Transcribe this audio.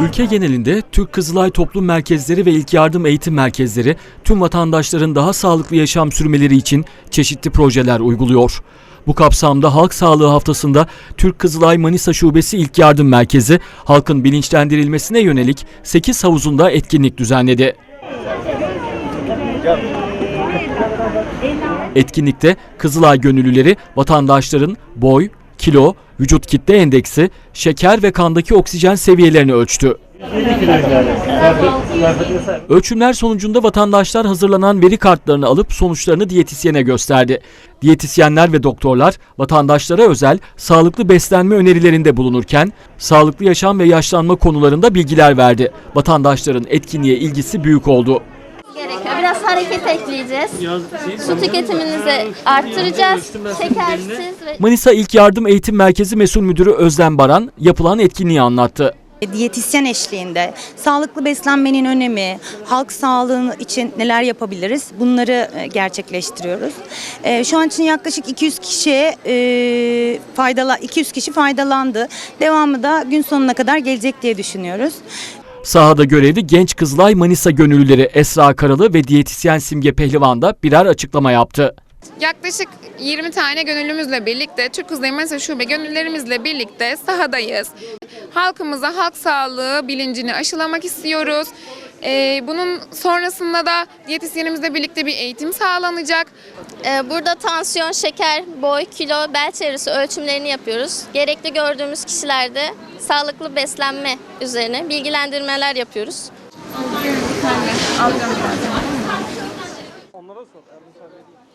Ülke genelinde Türk Kızılay Toplum Merkezleri ve İlk Yardım Eğitim Merkezleri tüm vatandaşların daha sağlıklı yaşam sürmeleri için çeşitli projeler uyguluyor. Bu kapsamda Halk Sağlığı Haftası'nda Türk Kızılay Manisa Şubesi İlk Yardım Merkezi halkın bilinçlendirilmesine yönelik 8 havuzunda etkinlik düzenledi. Etkinlikte Kızılay gönüllüleri vatandaşların boy, kilo, vücut kitle endeksi, şeker ve kandaki oksijen seviyelerini ölçtü. Ölçümler sonucunda vatandaşlar hazırlanan veri kartlarını alıp sonuçlarını diyetisyene gösterdi. Diyetisyenler ve doktorlar vatandaşlara özel sağlıklı beslenme önerilerinde bulunurken sağlıklı yaşam ve yaşlanma konularında bilgiler verdi. Vatandaşların etkinliğe ilgisi büyük oldu. Hareket ekleyeceğiz. Su tüketiminizi arttıracağız. Şekersiz ve Manisa İlk Yardım Eğitim Merkezi Mesul Müdürü Özlem Baran yapılan etkinliği anlattı. Diyetisyen eşliğinde sağlıklı beslenmenin önemi, halk sağlığı için neler yapabiliriz bunları e, gerçekleştiriyoruz. E, Şu an için yaklaşık 200 kişi e, faydala 200 kişi faydalandı. Devamı da gün sonuna kadar gelecek diye düşünüyoruz. Sahada görevli genç Kızılay Manisa gönüllüleri Esra Karalı ve diyetisyen Simge Pehlivan da birer açıklama yaptı. Yaklaşık 20 tane gönüllümüzle birlikte, Türk Kızılay Manisa Şube gönüllerimizle birlikte sahadayız. Halkımıza halk sağlığı bilincini aşılamak istiyoruz. Ee, bunun sonrasında da diyetisyenimizle birlikte bir eğitim sağlanacak. Ee, burada tansiyon, şeker, boy, kilo, bel çevresi ölçümlerini yapıyoruz. Gerekli gördüğümüz kişilerde sağlıklı beslenme üzerine bilgilendirmeler yapıyoruz. Onlara sor. Erdoğan